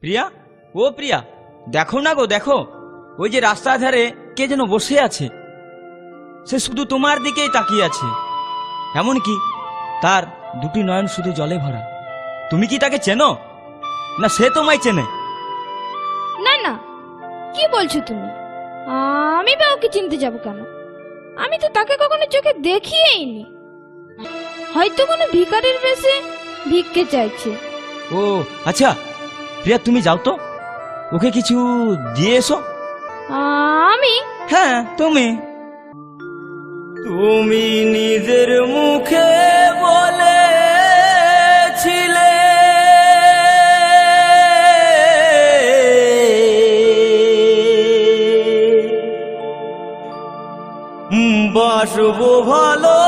প্রিয়া? ও প্রিয়া দেখো না গো দেখো। ওই যে রাস্তার ধারে কে যেন বসে আছে। সে শুধু তোমার দিকেই তাকিয়ে আছে। এমনকি তার দুটি নয়ন শুধু জলে ভরা। তুমি কি তাকে চেনো? না সে তোমায় চেনে? না না। কি বলছো তুমি? আমি বা ওকে চিনতে যাব কেন? আমি তো তাকে কখনো চোখে দেখিয়েই নি। হয়তো কোনো ভিখারির বেশে ভিক্ষে চাইছে। ও আচ্ছা। প্রিয়া তুমি যাও তো। ওকে কিছু দিয়ে এসো। আমি? হ্যাঁ তুমি। তুমি নিজের মুখে বলেছিলে। বাসবো ভালো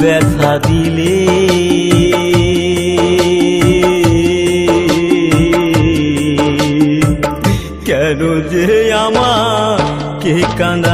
ব্যথা দিলে। কেন যে আমার কে কাঁদালে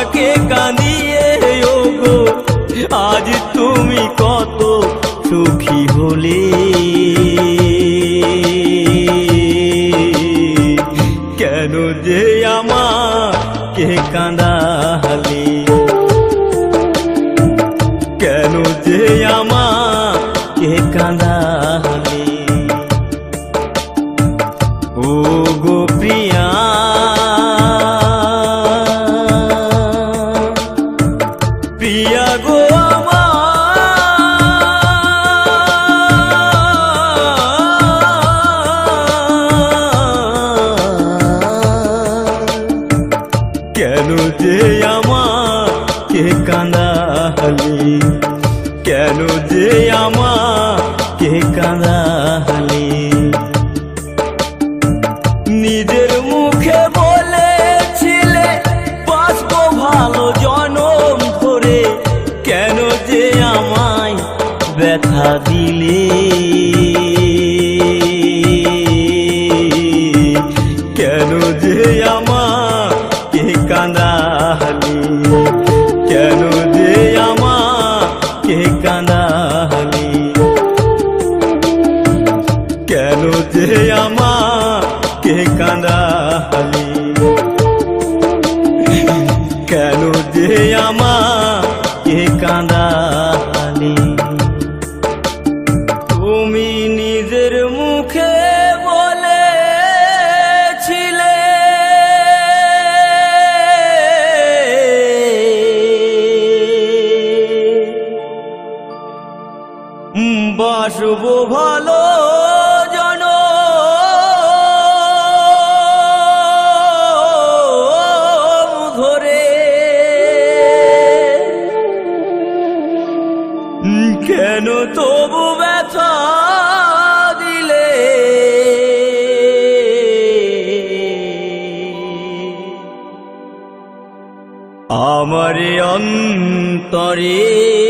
আমাকে কানিয়ে ওগো আজ তুমি কত সুখী হলে। কেন যে আমাকে কাঁদালে কেন যে আমাকে কাঁদালে ও গো প্রিয়া কেন যে আমাকে কে নিজের নিজের মুখে বলেছিলে। বাসব ভালো জন। ধরে। কেন তবু আমার অন্তরে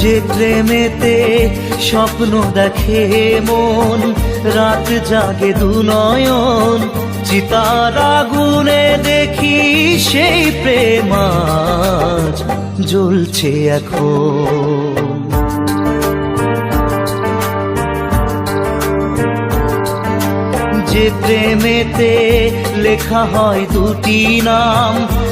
যে প্রেমেতে স্বপ্ন দেখে মন, রাত জাগে দু নয়ন চিতার আগুনে দেখি সেই প্রেমাজ জ্বলছে এখন। যে প্রেমেতে লেখা হয় দুটি নাম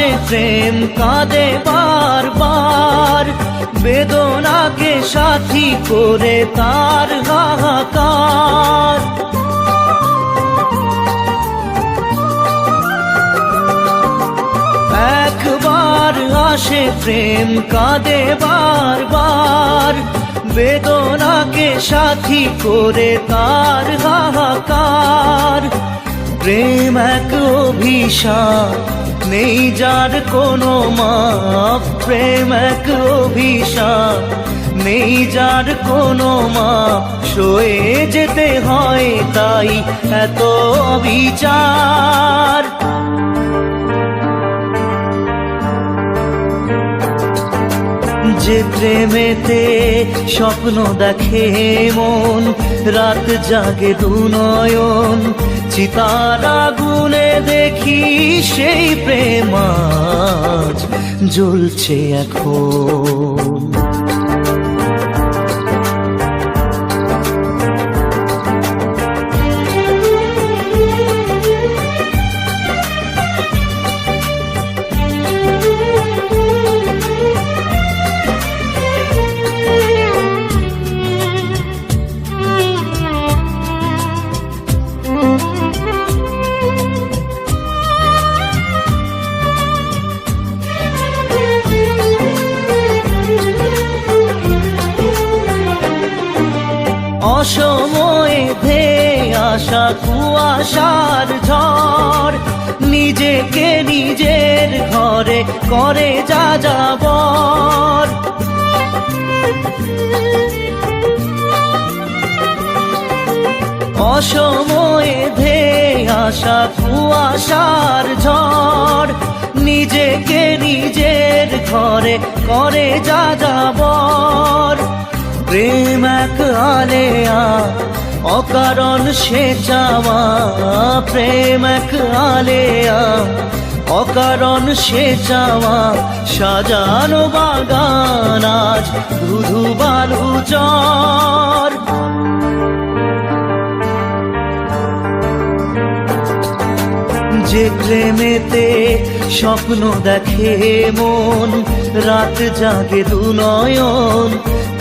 আসে প্রেম কাঁদে বারবার বেদনাকে সাথী করে তার হাহাকার। একবার আসে প্রেম কাঁদে বারবার বেদনাকে সাথী করে তার হাহাকার। প্রেম এক অভিশাপ। নেই যার কোনো মাপ, প্রেম এক অভিশাপ। নেই যার কোনো মাপ, সয়ে যেতে হয় তাই এত বিচার যে প্রেমেতে স্বপ্ন দেখে মন, রাত জাগে দু নয়ন চিতার আগুনে দেখি সেই প্রেমাজ জ্বলছে এখন। করে যা যাবর অসময়ে ধে আসা কুয়াশার ঝড়, নিজেকে নিজের ঘরে করে যা যাবর প্রেম এক আলেয়া, অকারণ সে চাওয়া, প্রেম এক আলেয়া অকারণ সে চাওয়া সাজানো বাগান আজ ধুধু বালু চর যে প্রেমেতে স্বপ্ন দেখে মন, রাত জাগে দু নয়ন,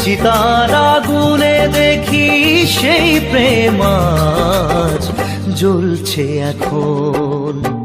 চিতার আগুনে দেখি সেই প্রেমাজ জ্বলছে এখন।